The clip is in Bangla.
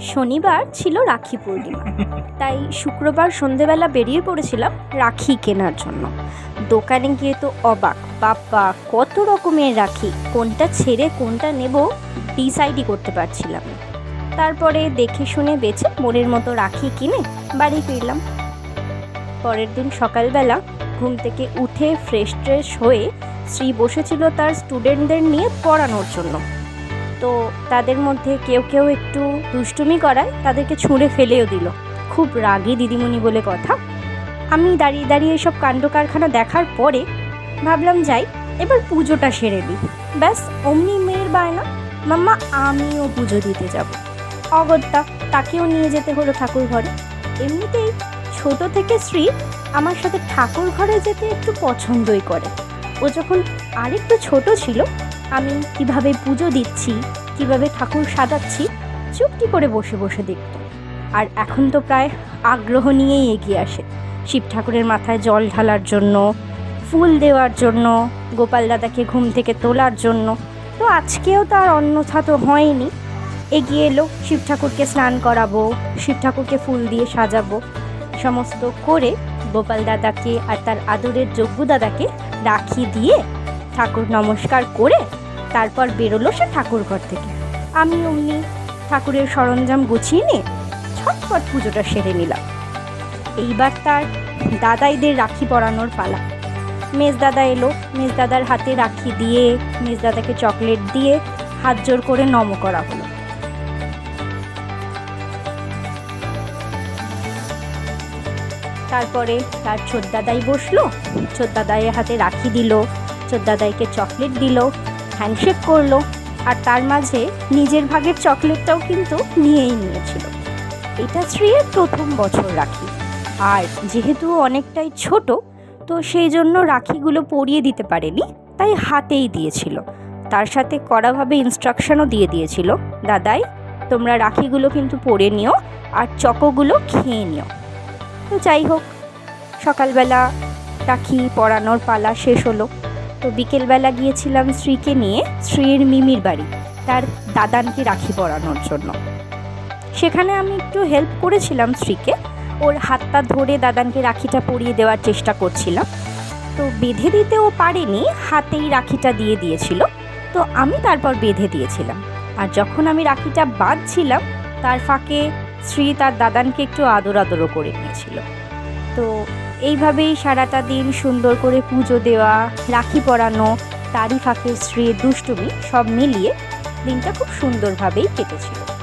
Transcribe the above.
শনিবার ছিল রাখি পূর্ণিমা। তাই শুক্রবার সন্ধেবেলা বেরিয়ে পড়েছিলাম রাখি কেনার জন্য। দোকানে গিয়ে তো অবাক, বাপ্পা, কত রকমের রাখি, কোনটা ছেড়ে কোনটা নেব ডিসাইডই করতে পারছিলাম তারপরে দেখে শুনে বেছে মনের মতো রাখি কিনে বাড়ি ফিরলাম। পরের দিন সকালবেলা ঘুম থেকে উঠে ফ্রেশ ট্রেশ হয়ে শ্রী বসেছিল তার স্টুডেন্টদের নিয়ে পড়ানোর জন্য। তো তাদের মধ্যে কেউ কেউ একটু দুষ্টুমি করায় তাদেরকে ছুঁড়ে ফেলেও দিল। খুব রাগী দিদিমণি বলে কথা। আমি দাঁড়িয়ে দাঁড়িয়ে এসব কাণ্ড কারখানা দেখার পরে ভাবলাম, যাই, এবার পুজোটা সেরে দিই ব্যাস, অমনি মেয়ের বায়না। মাম্মা, আমিও পুজো দিতে যাব। অগত্যা, তাকেও নিয়ে যেতে হলো ঠাকুর ঘরে এমনিতেই ছোট থেকে শ্রী আমার সাথে ঠাকুর ঘরে যেতে একটু পছন্দই করে। ও যখন আরেকটু ছোট ছিল আমি কীভাবে পুজো দিচ্ছি, কীভাবে ঠাকুর সাজাচ্ছি, চুপটি করে বসে বসে দেখত। আর এখন তো প্রায় আগ্রহ নিয়েই এগিয়ে আসে। শিব ঠাকুরের মাথায় জল ঢালার জন্য, ফুল দেওয়ার জন্য, গোপাল দাদাকে ঘুম থেকে তোলার জন্য। তো আজকেও তার অন্যথা তো হয়নি। এগিয়ে এলো, শিব ঠাকুরকে স্নান করাবো, শিব ঠাকুরকে ফুল দিয়ে সাজাবো। সমস্ত করে গোপাল দাদাকে আর তার আদরের যজ্ঞ দাদাকে রাখি দিয়ে ঠাকুর নমস্কার করে তারপর বেরোলো সে ঠাকুর ঘর থেকে। আমি অমনি ঠাকুরের সরঞ্জাম গুছিয়ে নিয়ে ছটফট পুজোটা সেরে নিলাম। এইবার তার দাদাইদের রাখি পরানোর পালা। মেজ দাদা এলো। মেজ দাদার হাতে রাখি দিয়ে, মেজ দাদাকে চকলেট দিয়ে হাত জোর করে নম করা হলো। তারপরে তার ছোট দাদাই বসল। ছোটদাদাইয়ের হাতে রাখি দিল। ছোটদাদাইকে চকলেট দিল হ্যান্ডশেক করল, আর তার মাঝে নিজের ভাগের চকলেটটাও কিন্তু নিয়েই নিয়েছিল। এটা শ্রীয়ের প্রথম বছর রাখি। আর যেহেতু অনেকটাই ছোট, তো সেই জন্য রাখিগুলো পরিয়ে দিতে পারেনি, তাই হাতেই দিয়েছিল। তার সাথে কড়াভাবে ইনস্ট্রাকশনও দিয়ে দিয়েছিল, দাদাই, তোমরা রাখিগুলো কিন্তু পরে নিও, আর চকোগুলো খেয়ে নিও। তো যাই হোক, সকালবেলা রাখি পরানোর পালা শেষ হলো। তো বিকেলবেলা গিয়েছিলাম শ্রীকে নিয়ে, শ্রীর মিমির বাড়ি, তার দাদানকে রাখি পরানোর জন্য। সেখানে আমি একটু হেল্প করেছিলাম শ্রীকে, ওর হাতটা ধরে দাদানকে রাখিটা পরিয়ে দেওয়ার চেষ্টা করছিলাম। তো বেঁধে দিতেও পারেনি, হাতেই রাখিটা দিয়ে দিয়েছিল। তো আমি তারপর বেঁধে দিয়েছিলাম। আর যখন আমি রাখিটা বাঁধছিলাম, তার ফাঁকে শ্রী তার দাদানকে একটু আদর আদরও করে নিয়েছিল। তো এইভাবেই সারাটা দিন সুন্দর করে পুজো দেওয়া, রাখি পরানো তারই ফাঁকে শ্রীর দুষ্টুমি সব মিলিয়ে দিনটা খুব সুন্দরভাবেই কেটেছিল।